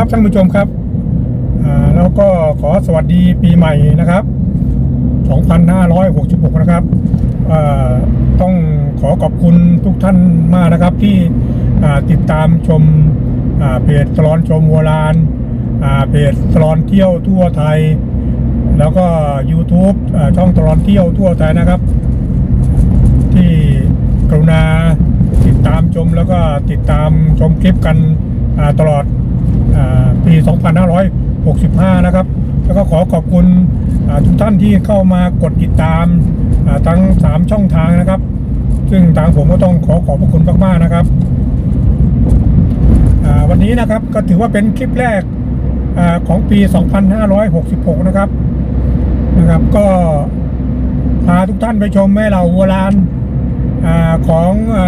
ครับท่านผู้ชมครับแล้วก็ขอสวัสดีปีใหม่นะครับ 2566 นะครับต้องขอขอบคุณทุกท่านมากนะครับที่ติดตามชมเพจตลอนชมวัวลานอ่าเพจตลอนเที่ยวทั่วไทย แล้วก็ YouTube ช่องตลอนเที่ยวทั่วไทยนะครับ ที่กรุณาติดตามชมแล้วก็ติดตามชมคลิปกันตลอด ปี 2565 นะครับ แล้วก็ขอขอบคุณทุกท่านที่เข้ามากดติดตามทั้ง 3 ช่องทางนะครับ ซึ่งทางผมก็ต้องขอขอบพระคุณมากๆนะครับ วันนี้นะครับก็ถือว่าเป็นคลิปแรกอของปี 2566 นะครับนะครับ ก็พาทุกท่านไปชมแม่เหล่าวัวลานอของอ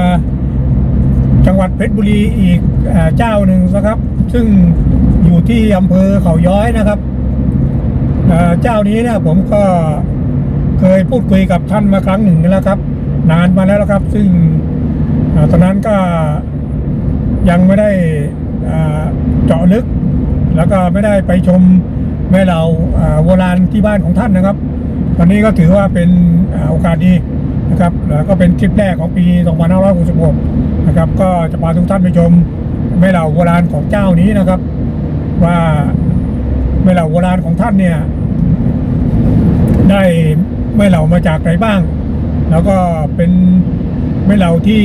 จังหวัดเพชรบุรีอีก เจ้าหนึ่งนะครับ ซึ่งอยู่ที่อำเภอเขาย้อยนะครับเจ้านี้เนะผมก็เคยพูดคุยกับท่านมาครั้งหนึ่งแล้วครับ นานมาแล้วครับ ซึ่งอตอนนั้นก็ยังไม่ได้เจาะลึก แล้วก็ไม่ได้ไปชมแม่เราอ่าโบราณที่บ้านของท่านนะครับวันนี้ก็ถือว่าเป็นอโอกาสดีนะครับแล้วก็เป็นคลิปแรกของปี 2566 นะครับ ก็จะพาทุกท่านไปชม แม่เหล่าโบราณของเจ้านี้นะครับ ว่าแม่เหล่าโบราณของท่านเนี่ย ได้แม่เหล่ามาจากไหนบ้าง แล้วก็เป็นแม่เหล่าที่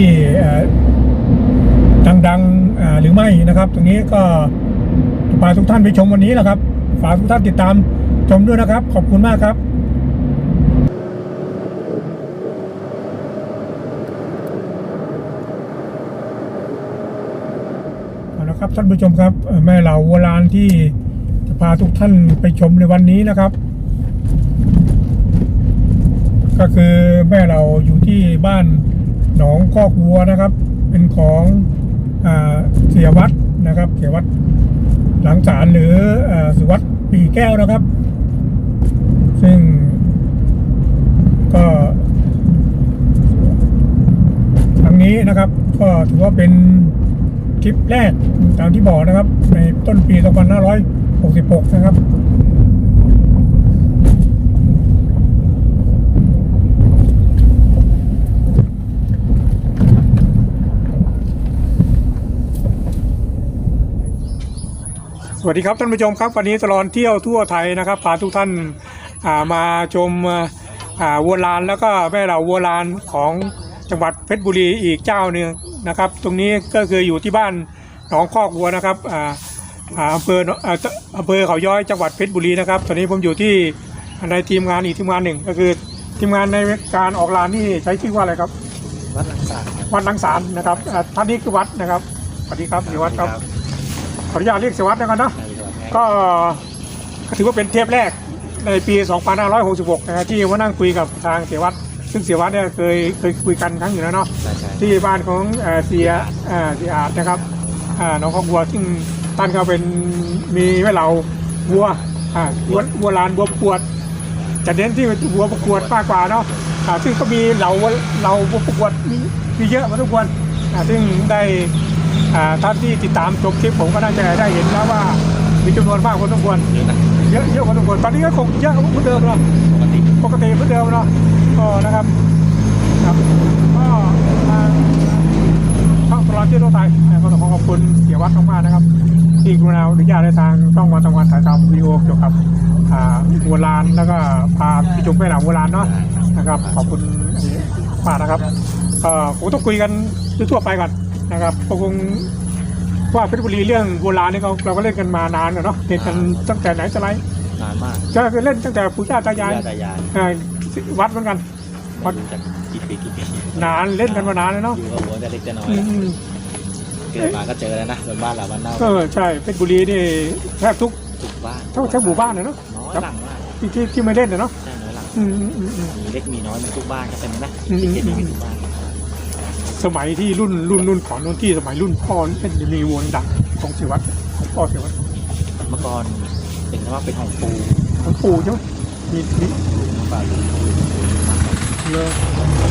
ดังๆหรือไม่นะครับ ตรงนี้ก็จะพาทุกท่านไปชมวันนี้แหละครับ ฝากทุกท่านติดตามชมด้วยนะครับ ขอบคุณมากครับ เอาละ ครับท่านผู้ชมครับ แม่เหล่าโบราณที่จะพาทุกท่านไปชมในวันนี้นะครับ ก็คือแม่เราอยู่ที่บ้านหนองคอกวัวนะครับ เป็นของอเสียวัดนะครับ เสียวัดหลังศาลหรืออสุวัดปีแก้วนะครับ ซึ่งก็ครั้งนี้นะครับ ก็ถือว่าเป็น คลิปแรกตามที่บอกนะครับ ในต้นปี 2566 นะครับสวัสดีครับท่านผู้ชมครับวันนี้ตลอดเที่ยวทั่วไทยนะครับพาทุกท่านามาชมวัวลานแล้วก็แม่เหล่าวัวลานของจังหวัดเพชรบุรีอีกเจ้าหนึ่ง นะครับ ตรงนี้ก็คืออยู่ที่บ้านหนองคอกวัวนะครับอ่าอ่าอำเภออ่าอำเภอเขาย้อยจังหวัดเพชรบุรีนะครับ ตอนนี้ผมอยู่ที่ในทีมงานอีกทีมงานหนึ่ง ก็คือทีมงานในการออกลานนี่ใช้ชื่อว่าอะไรครับ วัดหลังสารครับวัดลังสารนะครับอ่าท่านนี้คือวัดนะครับสวัสดีครับเสียวัดครับขออนุญาตเรียกเสียวัดนะครับเนาะก็ก็ถือว่าเป็นเทปแรกในปี 2566 นะครับที่มานั่งคุยกับทางเสียวัด ซึ่งเสียวัดเนี่ยเคยเคยคุยกันครั้งอยู่แล้วเนาะใช่ใช่ที่บ้านของเอ่อเสียเอ่อเสียอาดนะครับอ่าน้องข้าวบัวซึ่งท่านก็เป็นมีไว้เหล่าวัวอ่าวัววัวลานวัวประกวดจะเน้นที่วัวประกวดมากกว่าเนาะอ่าซึ่งก็มีเหล่าเหล่าวัวประกวดมีมีเยอะมาทุกคนอ่าซึ่งได้อ่าท่านที่ติดตามชมคลิปผมก็น่าจะได้เห็นแล้วว่ามีจำนวนมากพอสมควร เยอะนะเยอะเยอะพอสมควรตอนนี้ก็คงเยอะเหมือนเดิมเนาะปกติปกติเหมือนเดิมเนาะก็ นะครับครับก็ทางช่องตลอดที่ทั่วไทยนะก็ต้องขอขอบคุณเสียวัดมากๆนะครับ ที่กรุณาอนุญาตในทางช่องวันทำงานถ่ายทำวิดีโอเกี่ยวกับอ่าโบราณแล้วก็พาไปชมแม่หลังโบราณเนาะนะครับขอบคุณอันนี้มากนะครับก็คงต้องคุยกันทั่วๆไปก่อนนะครับก็คงว่าเพชรบุรีเรื่องโบราณนี่เราเราก็เล่นกันมานานกันเนาะเล่นกันตั้งแต่ไหนแต่ไรนานมากก็คือเล่นตั้งแต่ปู่ย่าตายายญาติตายายเอ่อวัดเหมือนกันไม่รู้จักกี่ปีกี่ปีนานเล่นกันมานานแล้วเนาะอยู่กับหัวแต่เล็กแต่น้อยอืมเกิดมาก็เจอแล้วนะบนบ้านเราบ้านเน่าก็ใช่เพชรบุรีนี่แทบทุกทุกบ้านทั้งทั้งหมู่บ้านเลยเนาะน้อยครับหลังมากที่ที่ที่ไม่เล่นนะเนาะใช่น้อยหลังอืมอืมอืมอืมมีเล็กมีน้อยมีทุกบ้านก็เป็นนะอืม ที่เห็นมีทุกบ้านสมัยที่รุ่นรุ่นรุ่นของรุ่นที่สมัยรุ่นพ่อนี่เป็นมีวงดังของเสียวัดของพ่อเสียวัดเมื่อก่อนเป็นว่าเป็นของปูของปู่ใช่ไหมมีมีเมื่อก่อนเป็นของปูมากกว่า เลย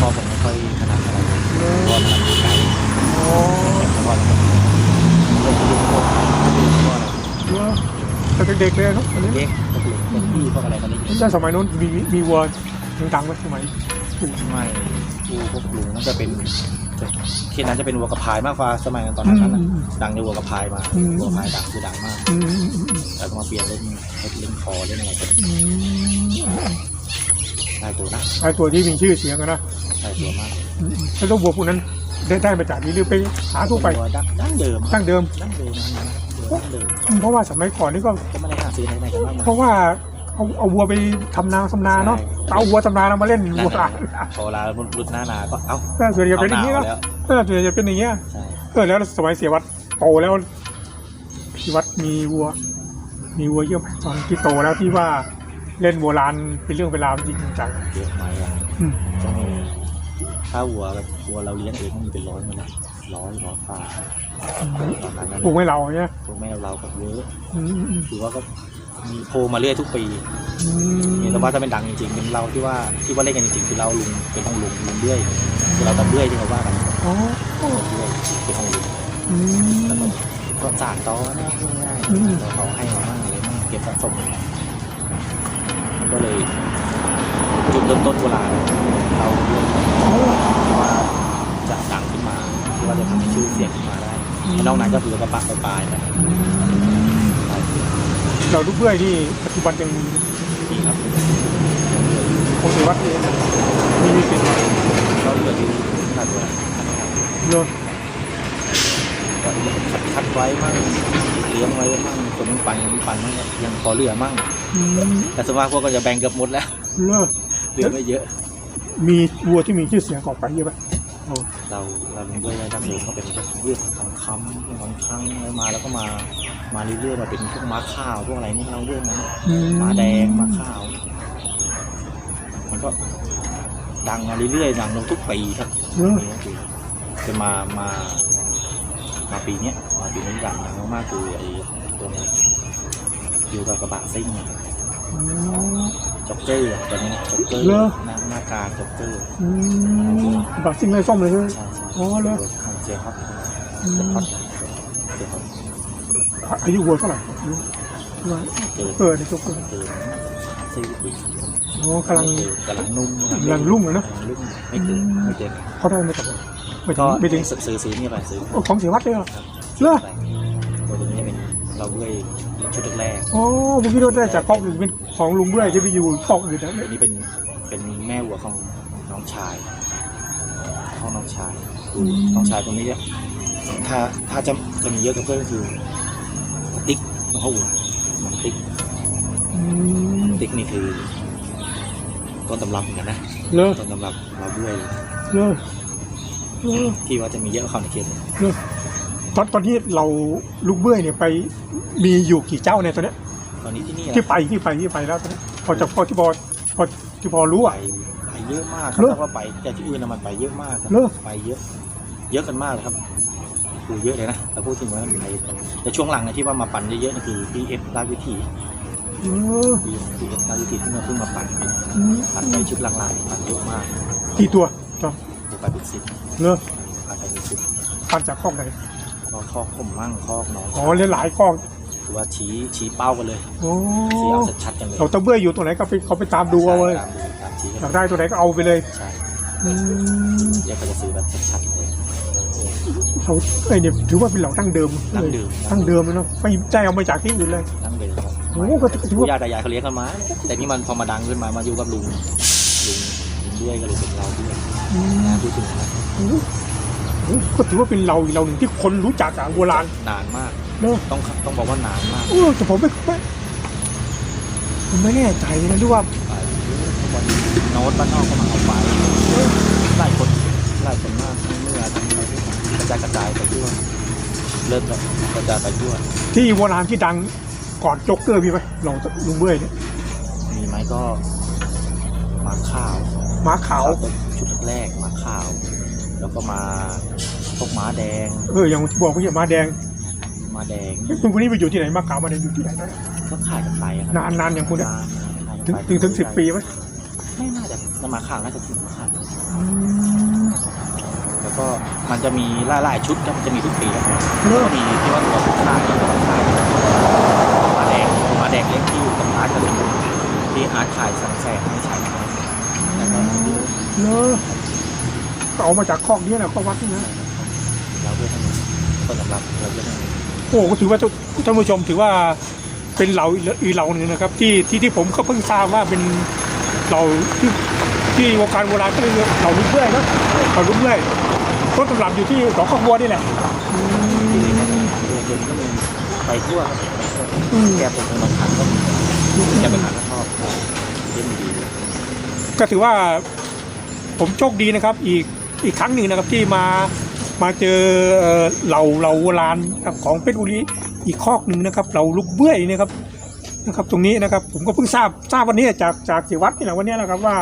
พ่อผมไม่ค่อยถนัดอะไรเลพ่อยถนัดไก่อ๋อแต่พ่อเราเล่นที่ลูกพ่อลูกพ่อเราลเด็กๆเลยครับอันนี้เล็กพวกเหล็กพวกพี่พวกอะไรมันเล็กใช่สมัยนู้นมีมีวัวดังๆไหมสมัยไม่ผู้พวกลุงนั่นจะเป็นที่นั้นจะเป็นวัวกระพายมากกว่าสมัยนั้นตอนนั้นนะดังในวัวกระพายมาวัวกระพายดังคือดังมากอืมอืมอืมอืมแล้วก็มาเปลี่ยนเล่นเล่นคอเล่นอะไรกัน อืมได้ตัวนะไอตัวที่มีชื่อเสียงอะนะได้ตัวมากอืมอืมแล้วตัววัวพวกนั้นได้ได้มาจากนี้หรือไปหาทั่วไปตัวดั้งดั้งเดิมตั้งเดิม ดั้งเดิมนะดั้งเดิมอืมเพราะว่าสมัยก่อนนี่ก็ก็ไม่ได้หาซื้อในไหนกันมากมายเพราะว่าเอาเอาวัวไปทำนาทำนาเนาะเอาวัวทำนาเรามาเล่นนั่นวัวแหละพอเวลารุดหน้านาก็เอ้าเออส่วนใหญ่เอาเป็นอย่างนี้หนะนาวแล้วเออส่วนใหญ่จะเป็นอย่างเงี้ยใช่เออแล้วสมัยเสียวัดโตแล้วพี่วัดมีวัว มีวัวเยอะไหมตอนที่โตแล้วที่ว่า เล่นวัวลานเป็นเรื่องเป็นราวจริงจังเยอะไหมอะอืมก็มีถ้าวัวแบบวัวเราเลี้ยงเองมันมีเป็นร้อยหมดเลยร้อยร้อยฝ่าตอนนั้นนะปลูกให้เราเนี่ยพวกแม่เราก็เยอะอืมอืมคือว่าก็มีโทรมาเรื่อยทุกปีอืมนี่แต่ว่าถ้าเป็นดังจริงๆเป็นเราที่ว่าที่ว่าเล่นกันจริงๆคือเราลุงเป็นของลุงลุงเรื่อยคือเราตะเรื่อยที่เขาว่ากันอ๋อเรื่อยเป็นของลุงอืม แล้วก็ก็สานต่อนะง่ายอืม ๆเราเขาให้มามั่งเลยมั่งเก็บสะสม ก็เลยจุดเริ่มต้นโบราณเราเรื่องว่าจะดังขึ้นมาที่ว่าจะทำให้ชื่อเสียงขึ้นมาได้นอกนั้นก็คือก็ปากปลายๆไปเราลูกเบื้อที่ปัจจุบันยังดีครับคงเสียวัดเองมีมีเป็นก็เหลือที่ขนาดตัวเยอะ ก็คัดคัดไว้มั่งเลี้ยงไว้มั่งคนนึงปั่นคนนึงปั่นมั่งยังพอเหลือมั่งอืมแต่ส่วนมากพวกก็จะแบ่งเกือบหมดแล้วเลิกเหลือไม่เยอะ มีวัวที่มีชื่อเสียงออกไปเยอะไหมโอ้เราเราลงด้วยรายได้เดิมก็เป็นเรื่องของคำเรื่องของครั้งอะไรมาแล้วก็มามาเรื่อยๆมาเป็นพวกม้าข้าวพวกอะไรนี่เราเรื่องนั้นอืมม้าแดงม้าข้าว มันก็ดังมาเรื่อยๆดังลงทุกปีครับ เลิกนี่ก็คือจะมา มา มาปีเนี้ยมาปีนี้ดังดังมากๆคือไอ้ตัวเนี้ยอยู่กับกระบะซิ่งอะอืมจ็อกเกอร์อะตัวนี้นะจ็อกเกอร์เหรอ หน้าหน้าการจ็อกเกอร์อืมบัตรสิ่งไรส้มเลยใช่ไหม ใช่ใช่อ๋อเหรอเจฮอตอืเจมฮอตเจฮอตอายุวัวเท่าไหร่อายุว่าเกิดเออในตัวเกิดเกิดสี่ปีอ๋อกำลัง เกิดกำลังนุ่มกำลังรุ่งเลยเนอะกำลังรุ่งไม่เกินไม่เกินเขาได้มาจากไหน ไม่ถึก็งไม่ถึงซื้อซื้อซื้อนี่ไปซื้อโอ้ของเสียวัดเลยเหรอครับเหรอไปตัวนี้เป็นเราด้วยชุดแรกอ๋อผมคิดว่าได้จากคอกอื่นเป็นของลุงเบื่อยจะไปอยู่คอกอื่นนะๆอันนี้เป็นเป็นแม่วัวของน้องชายของน้องชายคือน้องชายตรงนี้เนี่ยถ้าถ้าจะจะมีเยอะกับเพื่อนก็คือ ติ๊กน้องเขาวัวน้องติ๊กอืมติ๊กนี่คือต้นตำรับเหมือนกันนะเลิกต้นตำรับเราด้วยเลิก เลิกที่ว่าจะมีเยอะกว่าเขาในเขตเนี่ยเลิกตอนตอนที่เราลุงเบื่อยเนี่ยไปมีอยู่กี่เจ้าเนี่ยตอนเนี้ยตอนนี้ที่นี่ที่ไปที่ไปที่ไปแล้วตอนนี้พอจะพอที่พอพอที่พอรู้ไปอะ ไปเยอะมากครับเหรอถ้าว่าไปแต่ที่อื่นน่ะมันไปเยอะมากครับเหรอไปเยอะ เยอะกันมากเลยครับคือเยอะเลยนะแต่พูดถึงว่าไปแต่ช่วงหลังนะที่ว่ามาปั่นเยอะๆนี่คือพีเอฟราชวิถีเออพีเอฟราชวิถีที่มาเพิ่งมาปั่นอืมปั่นไปชุดหลังๆปั่นเยอะมากกี่ตัวจ้ะไปเป็นสิบ เลิกปั่นไปเป็นสิบพันจากคอกไหนก็คอกผมมั่งคอกน้องอ๋อเลยหลายคอกคือว่าชี้ชี้เป้ากันเลยโอ้ชี้เอาชัดๆกันเลยเราตะเบื่อยอยู่ตัวไหนก็ไปเขาไปตามดูเอาเลยตามดูตามชี้อกัยานกได้ตัวไหนก็เอาไปเลยใช่อืมเดี๋ยวก็จะซื้อแบบชัดๆเลยเราไอ้เนี่ยถือว่าเป็นเหล่าตั้งเดิมดั้งเดิมตั้งเดิมเลยเนาะไม่ได้เอามาจากที่อื่นเลยดั้งเดิมครับโอ้โหก็ถือปู่ว่าย่าตายายเขาเลี้ยงกันมาแต่นี่มันพอมาดังขึ้นมามาอยู่กับลุงลุงลุงด้วยก็เลยเป็นเราด้วยอืมนะพูดถึงนะโอ้โหโอ้โห ก็ถือว่าเป็นเราอีกเราหนึ่งที่คนรู้จักอะโบราณนานมากเนาะต้องต้องบอกว่านานมากเออแต่ผมไม่ไม่ผมไม่แน่ใจนะที่ว่าไปวันโน้ตบ้านนอกก็มาเอาไปหลายคนหลายคนมากทั้งเมื่อทั้งอะไรที่กระจายกระจายไปทั่วเริ่มแบบกระจายไปทั่วที่โบราณที่ดังก่อนโจ๊กเกอร์มีไหมเราลุงเบื่อยเนี่ยมีไหมก็มาข้าวม้าขาวก็ชุดแรกมาข้าว แล้วก็มาพวกม้าแดง เอออย่างที่บอกเมื่อกี้ม้าแดงม้าแดงคุณคนนี้ไปอยู่ที่ไหนม้าขาวม้าแดงอยู่ที่ไหนนะก็ขายกันไปอะครับนานนานอย่างคุณเนี่ยนานนานถึงไปถึงถึงสิบปีไหมไม่น่าจะจะมาข่าวน่าจะถึงข่าวอืมแล้วก็มันจะมีหลายๆชุดครับจะมีทุกปีครับเลิก็กมีที่ว่าตัวขายตัวขายมาแดงมามาแดงเล็กที่อยู่กับอาร์ตกับผมที่อาร์ตถ่ายสังแสงให้ใช้แล้วก็เลอก็ เอามาจากคอกนี้แหละคอกวัดนี่นะเราเพื่อทำต้นตำรับเราเพื่อทำโอ้ก็ถือว่าท่านผู้ชมถือว่าเป็นเหล่าอีเหล่าหนึ่งนะครับ ที่ที่ที่ผมก็เพิ่งทราบว่าเป็นเหล่าที่ที่วงการโบราณก็เรียกเหล่าลูกเลื่อยนะเหล่าลูกเลื่อยต้นตำรับอยู่ที่สองข้อบัวนี่แหละอืมตัวเดินก็มีไปทั่วอืมแกเป็นคนบางครั้งก็มีแกเป็นคนชอบเล่นดีก็ถือว่าผมโชคดีนะครับ อีก อีกครั้งหนึ่งนะครับที่มามาเจอเอ่อเหล่าเหล่าโบราณครับของเพชรบุรีอีกคอกหนึ่งนะครับเหล่าลูกเบื้อยนะครับนะครับ ตรงนี้นะครับผมก็เพิ่งทราบทราบวันนี้จากจากสิวัตรนี่แหละวันนี้แหละครับว่า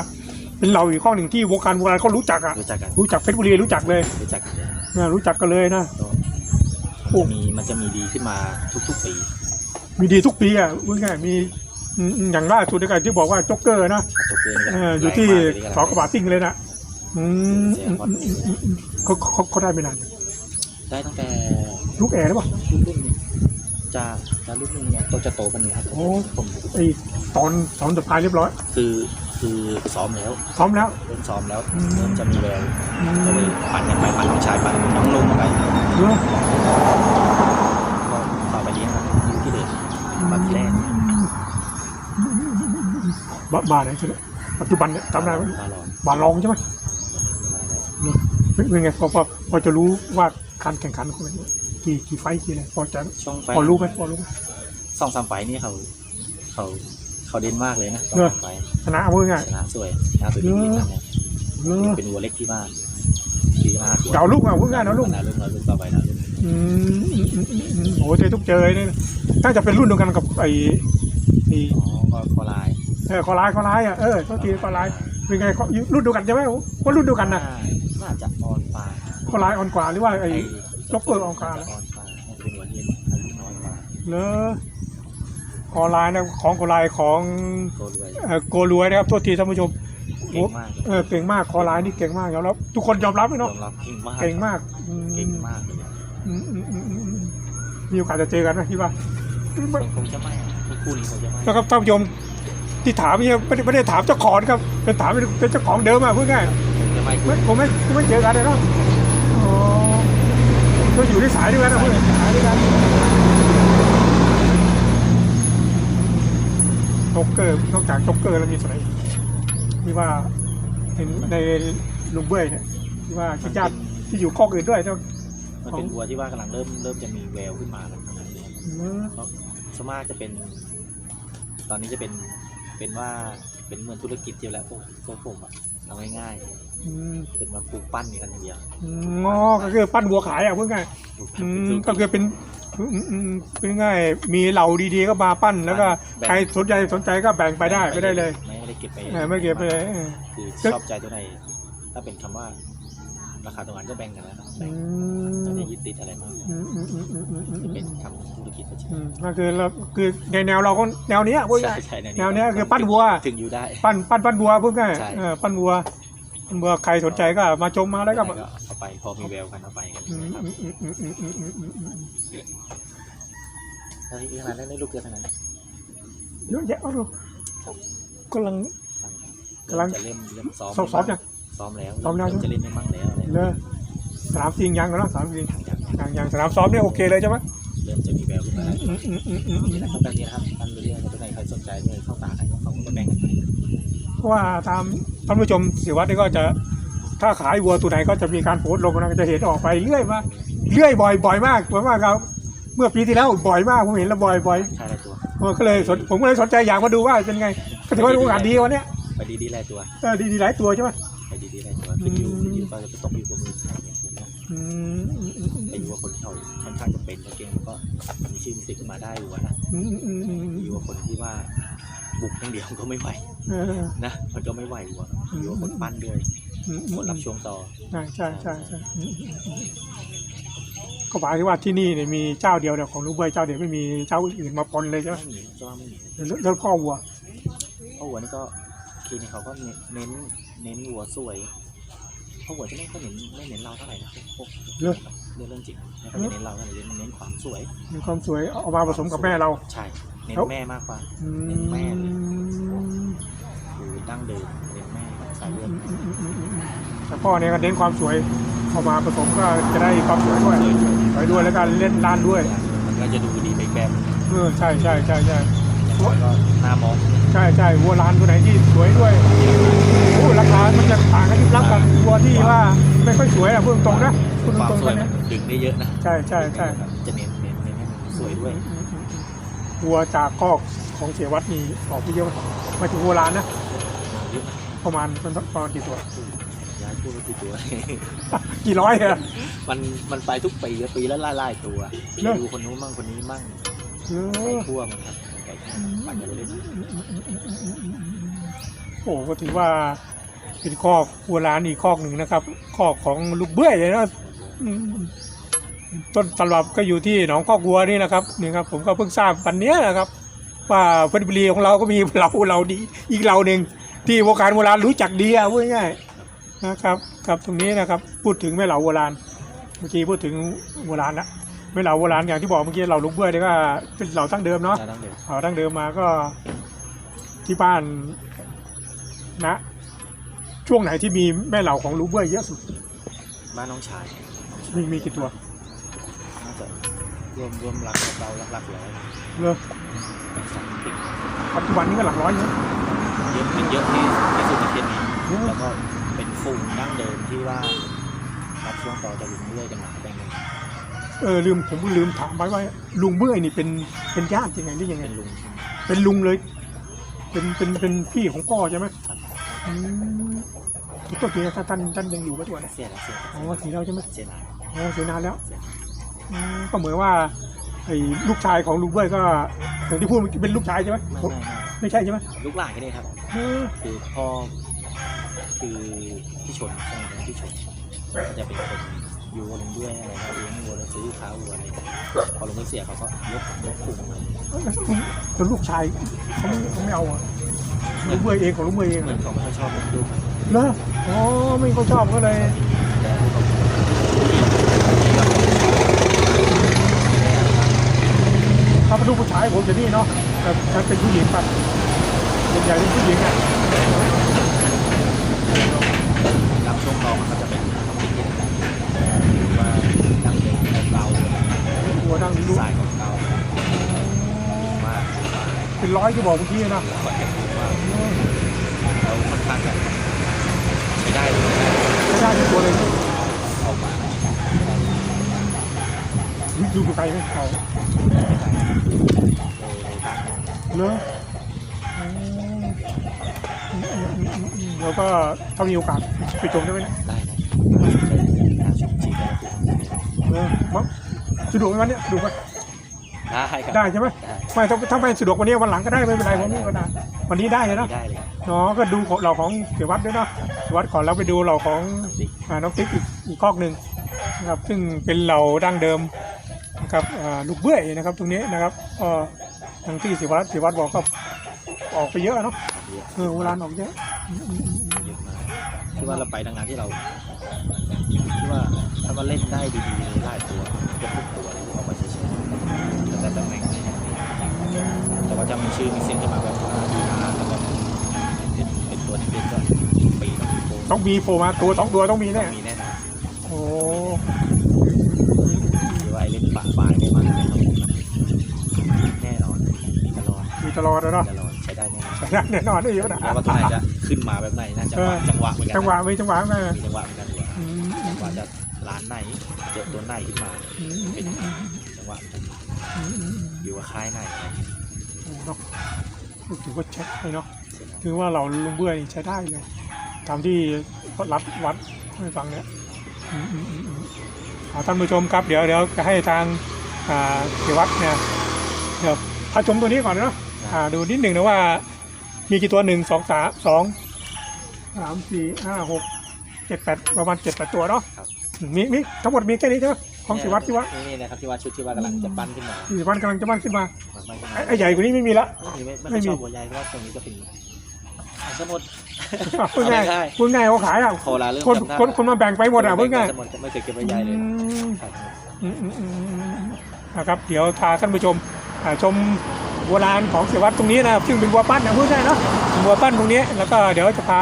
เป็นเหล่าอีกข้อหนึ่งที่วงการโบราณเขารู้จักอะรู้จักกันรู้จักเพชรบุรีรู้จักเลยรู้จักกันเลยนะรู้จักกันเลยนะก็มันจะมีมันจะมีดีขึ้นมาทุกๆปี มีดีทุกปีอะพูดง่ายๆมีอืมอืมอย่างล่าสุดในการที่บอกว่าจ็อกเกอร์นะตัวเกินเอออยู่ที่สองกระบาทซิ่งเลยนะ อืมอืมอืมอืมอืมเขาเขาเขาได้ไม่นานได้ตั้งแต่ลูกแอร์หรือเปล่า รุ่นรุ่นจะจะรุ่นนึงเนี่ยตัวจะโตกันนี้ครับโอ้ ผมไอตอนตอนสุดท้ายเรียบร้อยคือคือซ้อมแล้วพร้อมแล้ว เริ่มซ้อมแล้วอืม เริ่มจะมีแววอืมก็เลยปั่นกันไปปั่นน้องชายปั่นน้องนุ่มไปเนอะก็ต่อไปเลี้ยงครับอยู่ที่เดิมบัตรแรกบ้าบ้าไหนใช่ไหมปัจจุบันเนี่ยจำได้ไหมบาลอนบาลองใช่ไหม เป็นเป็นไงพอพอพอจะรู้ว่าการแข่งขันของมันกี่กี่ไฟต์กี่อะไรพอจะช่องไฟพอรู้ไหมพอรู้ไหมสองสามไฟนี่เขาเขาเขาเด่นมากเลยนะสองเนอะสามไฟชนะเอาเพื่อไงชนะสวยชนะสวยจริงๆนะเนี่ยเนอะเป็นวัวเล็กที่บ้านดีมากเก่าลูกเอาเพื่อไงนะลูกนารุ่นเรารุ่นต่อไปนะรุ่นอืมอืมอืมอืมอืมโอ้โหเจอทุกเจอเนี่ยน่าจะเป็นรุ่นเดียวกันกับไอ้ไอ้อ๋อก็คอลายเออคอร้ายคอร้ายอะเออโทษทีคอร้ายเป็นไงเขารุ่นเดียวกันใช่ไหมว่ารุ่นเดียวกันนะน่าจะออนปลา คอร้ายอ่อนกว่าหรือว่าไอ้จ็อกเกอร์ออนปลาออนปลาน่าจะเป็นวัวที่อายุน้อยกว่าเลอคอร้ายนะของคอร้ายของโกรวยเอ่อโกรวยนะครับโทษทีท่านผู้ชมเก่งมากเออเก่งมากคอร้ายนี่เก่งมากแล้วทุกคนยอมรับไหมยเนาะอมรับเก่งมากเก่งมากอืมเก่งมากเลยอืมอืมอืมอืมอืมมีโอกาสจะเจอกันไหมคิดว่า คงจะไม่คู่นี้คงจะไม่นะครับท่านผู้ชมที่ถามเนี่ยไม่ได้ไม่ได้ถามเจ้าของนะครับเป็นถามเป็นเป็นเจ้าของเดิมอะพูดง่ายคงจะไม่ไม่ผมไม่ผมไม่เจอกันเลยเนาะอ๋อ ก็อยู่ในสายด้วยกันนะพูดง่ายสายด้วยกันจ็อกเกอร์นอกจากจ็อกเกอร์แล้วมีส่วนไหนอีกที่ว่าเห็นในลุงเบ้ยเนี่ยที่ว่าญาติๆที่อยู่คอกอื่นด้วยเจ้ามันเป็นวัวที่ว่ากำลังเริ่มเริ่มจะมีแววขึ้นมาแล้วอืมสวนมากจะเป็น ตอนนี้จะเป็นเป็นว่าเป็นเหมือนธุรกิจเดียวแหละพวกพวกผมอะเอาง่ายๆ เป็นมาปลูกปั้นกันอย่างเดียวอืมอ๋อก็คือปั้นวัวขายอะพูดง่ายปลูกอืปั้นมเป็นก็คือเป็นอืมอืมอืมเป็นง่ายมีเหล่าดีๆก็มาปั้น แล้วก็ใครสนใจสนใจก็แบ่งไปได้ไปได้เลย ไม่ได้เก็บไปเออไม่เก็บไปเลยเออคือชอบใจตัวไหนถ้าเป็นคำว่าราคาตรงนั้นก็แบ่งกันแล้วนะอืแบ่งมไม่ได้ยึดติดอะไรมากอืมอืมอืมอืมอืมอืมจะเป็นทำธุรกิจไปเฉยอืมก็คือเราคือในแนวเราก็แนวเนี้ยพูดใช่ง่ายใช่แนวเนี้ยคือปั้นวัวถึงอยู่ได้ ปั้นปั้นปั้นวัวพูดง่ายใช่เออปั้นวัว เมื่อใครสนใจก็มาชมมาแล้วก็มาเอาไปพอมีแววกันเอาไปกัอืมอืมอืมอืมอืมนั้นได้ลูกเยอะขนาดนั้นเยอะแยะเอาดูกำลังกำลังจะเริ่มเริ่มซ้อมซ้อมยังซ้อมแล้วซ้อมแล้วจะเล่นได้มั่งแล้วเลยสนามจริงยังแล้วสนามจริงยังยังสนามซ้อมเนี่ยโอเคเลยใช่ไหมเริ่มจะมีแววขึ้นมาแล้วนะครับการเรียนครับการเรียนใครสนใจเนี่ยเข้าตาใครก็เข้ามาแบ่งกันไปว่าตาม ท่านผู้ชมสิวัตรนี่ก็จะถ้าขายวัวตัวไหนก็จะมีการโพสต์ลงนะก็จะเห็นออกไปเรื่อยมาเรื่อยบ่อยบ่อยมากบ่อยมากครับ เมื่อปีที่แล้วบ่อยมากผมเห็นแล้วบ่อยบ่อยใช่หลายตัวผมก็เลยสนผมก็เลยสนใจอยากมาดูว่าเป็นไงก็ถือว่าโอกาสดีวันเนี้ยไปดีๆหลายตัวเออดีดีหลายตัวใช่ไหมไปดีๆหลายตัวขึ้นอยู่ขึ้นอยู่ก็จะไปตกอยู่กับมือใครเนี่ยนะอืมอืมอืมไปดูว่าคนที่เขาค่อนข้างจะเป็นเก่งก็มีชื่อมีเสียงขึ้นมาได้อยู่นะอืมอืมอืมอืมอยู่ว่าคนที่ว่า บุกอย่างเดียวก็ไม่ไหวเออ นะมันก็ไม่ไหวอยู่อยู่ว่าคนปั้นด้วยอืมอืคมนรับช่วงต่อใช่ใช่ใช่ใช่อืมอืมอืมก็หมายถึงว่าที่นี่เนี่ยมีเจ้าเดียวเนี่ยของลูกเบยเจ้าเดียวไม่มีเจ้าอื่นมาปนเลยใช่ไหมไม่มีจะว่าไม่มีเรื่องพ่อวัว เพราะหัวนี่ก็ทีนี้เขาก็เน้นเน้นหัวสวยเพราะหัวจะไม่ค่อยเน้นไม่เน้นเราเท่าไหร่นะพวกเรื่องเรื่องจริงไม่ค่อยเน้นเราเท่าไหร่เน้นเน้นความสวยมีความสวยเอามาผสมกับแม่เรา ใช่เน้นเน้แล้วนแม่มากกว่า อืเน้นแม่เลยมคือดั้งเดิมเน้นแม่สายเลือดแต่พ่อเนี่ยก็เน้นความสวยเข้ามาผสมก็จะได้ความสวยด้วยสวยด้วยสวยด้วยแล้วก็เล่นด้านด้วยมันก็จะดูดีไปอีกแบบเออใช่ใช่ใช่ใช่แล้วก็หน้ามองใช่ใช่วัวลานตัวไหนที่สวยด้วยโอ้ราคา มันจะต่างกันที่รับกับวัวที่ว่าไม่ค่อยสวยอะพูดตรงๆนะพูดความตรงสๆวกัยนมันะนดึงได้เยอะนะใช่ใช่ใช่ จะเน้นเน้นเน้นให้มันสวยด้วย วัวจากคอกของเสียวัดนี่ออกไปเยอะไหมหมายถึงวัวลานนะเยอะนะประมาณประมาณกี่ตัวย้ายพูดไปกี่ตัว กี่ร้อยอะมันมันไปทุกปีอะปีละไล่ไล่ตัวเนอะดูคนนู้นมั่งคนนี้มั่งเอไปอทั่วมันครับไปทั่วปั่นกันเรื่อยโอ้ก็ถือว่าเป็นคอกวัวลานอีกคอกหนึ่งนะครับคอกของลูกเบื้อยเลยนะอืม ต้นตำรับก็อยู่ที่หนองคอกวัวนี่นะครับนี่ครับผมก็เพิ่งทราบวันเนี้ยนะครับ ว่าเพชรบุรีของเราก็มีเราเราดีอีกเราหนึ่งที่วงการโบราณรู้จักดีอะพูดง่ายๆนะครับครับตรงนี้นะครับพูดถึงแม่เหล่าโบราณเมื่อกี้พูดถึงโบราณละแม่เหล่าโบราณอย่างที่บอกเมื่อกี้เหล่าลูกเบื้อยนี่ก็เป็นเหล่าตั้งเดิมๆเนาะได้ตั้งเดิมเอาดั้งเดิมมาก็ที่บ้านนะ ช่วงไหนที่มีแม่เหล่าของลูกเบื้อยเยอะสุดบ้านน้องชายมีมีกี่ตัวน่าจะร วมรวมหลักเราหลักหลักร้อยเลอสามสิบปัจจุบันนี้ก็หลักร้อยเนอะเยอะเป็นเยอะที่ที่สุดในเขตนี้เยอะแล้วก็เป็นฝูงดั้งเดิมที่ว่ารับช่วงต่อจากลุงเรื่อยกันมาแบ่งกันเออลืมผมลืมถามไปว่าลุงเบื้อยนี่เป็นเป็นญาติยังไงหรือยังไงเป็นลุงเป็นลุงเลย เป็นเป็นเป็นพี่ของพ่อใช่ไหมอืมตัวทีท่านท่านท่านยังอยู่ปัจจุบันเนี่ยเสียแล้วเสียอ๋อสีเราใช่ไหมเสียนานอ๋อเสียนานแล้วเสีย อืมก็เหมือนว่าไอ้ลูกชายของลุงเบื้อยก็อย่างที่พูดเมื่อกี้เป็นลูกชายใช่ไหมไม่ไม่ไม่ไม่ใช่ใช่ไหมลูกหลานกันนี่ครับ เออคือพ่อคือพี่ชนใช่ไหมพี่ชนก็จะเป็นคนอยู่กับลุงด้วยอะไรนะเลี้ยงวัวแล้วซื้อข้าววัวอะไรพอลุงไม่เสียเขาก็ยกยกกลุ่มเลยแล้วลูกชายเขาไม่เขาไม่เอาอะลุงเบยเองของลุงเบยเองเหเหรมืออนเขาไม่ค่อยชอบลูกเหรออ๋อไม่เขาชอบก็เลย แต่ลูกเขา ถ้าเป็นลูกผู้ชายผมจะนี่เนาะแต่ถ้าเป็นผู้หญิงแบบส่วนใหญ่เป็นผู้หญิงอะรับช่วงต่อมันก็จะเป็นต้องเป็นเย็นว่าดังเดิมเก่าหัวนั่งลูกสายของเก่ามากเป็นร้อยที่บอกเมื่อกี้นะคอนเทนต์ว่าเราค่อนข้างจะใช้ได้เลยไม่ได้เป็นตัวเลยออกมา ดูไกลไหมเขาใช้ได้เลยตั้งเหรออ๋อแล้วก็ถ้ามีโอกาสไปชมได้ไหมเนี่ยได้นะน่าชมจริงได้เออมั้งสะดวกไหมวันเนี้ยสะดวกไหมได้ครับได้ใช่ไหมได้ไม่ถ้าถ้าไม่สะดวกวันนี้วันหลังก็ได้ไม่เป็นไรผมนี่ก็ได้วันนี้ได้เลยนะได้เลยครับเนาะก็ดูของเราของเสียวัดด้วยเนาะเสียวัดก่อนแล้วไปดูเราของติ๊กอ่าน้องติ๊กอีกอีกคอกหนึ่งนะครับซึ่งเป็นเราดั้งเดิม นะครับอ่าลูกเบื้อยนะครับ ตรงนี้นะครับก็ทางที่เสียวัดเสียวัดบอกก็ออกไปเยอะเนาะเยอะเออเวลาออกเยอะอืมอืมอืมเยอะมากที่ว่าเราไปทางงานที่เราที่ว่าถ้าว่าเล่นได้ดีๆเลยไล่ตัวเกือบทุกตัวเลยเอาไปเฉยๆแต่ตำแหน่งแต่ว่าจะมีชื่อมีเสียงขึ้นมาแบบว่าดีอาร์แล้วก็เป็นเป็นตัวที่เป็นก็ปีต้องมีโฟต้องมีโผล่มาตัวสองตัวต้องมีแน่มีแน่นอนโอ้ หรือว่าไอ้เล่นปะปลายไม่มากไม่ต้องแน่นอนมีต ลอดมีตลอดอะเนาะตลอดใช้ได้แน่นอนใช่แน่นอนได้เยอะนะแล้วว่าตัวไหนจะขึ้นมาแบบไหนน่าจะว่าจังหวะเหมือนกันจังหวะมีจังหวะไงมีจังหวะเหมือนกันดีกว่าอืมอืมว่าจะร้านไหนเจอตัวไหนขึ้นมาอืมอืมอืมจังหวะอืมอืมอยู่กับค่ายไหนโอ้เนาะถือว่าเช็คเลยเนาะถือว่าเราลุงเบื่อนี่ใช้ได้เลยตามที่รัดวัดให้ฟังเนี่ยอืมอืมอืมอืมอ่าท่านผู้ชมครับเดี๋ยวเดี๋ยวจะให้ทางอ่าเกี่วัดเนี่ยเดี๋ยวพาชมตัวนี้ก่อนเนาะ อ่าดูนิดหนึ่งนะว่า มีกี่ตัวหนึ่งสองสามสองสามสี่ห้าหกเจ็ดแปดประมาณเจ็ดแปดตัวเนาะมีมีทั้งหมดมีแค่นี้ใช่ไหมของสิวัดที่วัดนี่นะครับที่ว่าชุดที่ว่ากำลังจะปั้นขึ้นมาสิวัดกำลังจะบ้านขึ้นมามันไม่ไอ้ไอ้ใหญ่กว่านี้ไม่มีละ ไม่ไม่ไม่ไม่มีชอบหัวใหญ่เพราะว่าตรงนี้จะเป็นสมุด พูดง่ายเอาไม่ได้พูดง่ายเขาขายอะโคลาเรื่องคนจำได้คนคนมาแบ่งไปหมดอะพูดง่ายสมุดไม่เคยเก็บไว้ใหญ่เลยอืม ครับ อืมอืมอืมอืมนะครับเดี๋ยวพาท่านผู้ชมอ่าชม โบราณของเสียวัดตรงนี้นะซึ่งเป็นวัวปั้นนะพูดได้เนาะบัวปั้นตรงนี้แล้วก็เดี๋ยวจะพา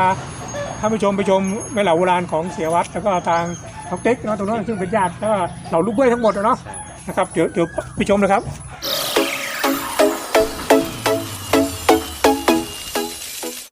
ท่านผู้ชมไปชมแม่เหล่าโบราณของเสียวัดแล้วก็ทางท็อกเต็กเนาะตรงนั้นซึ่งเป็นญาติแล้วก็เหล่าลูกเบ้ยทั้งหมดเนาะนะครับเดี๋ยวเดี๋ยวไปชมเลยครับ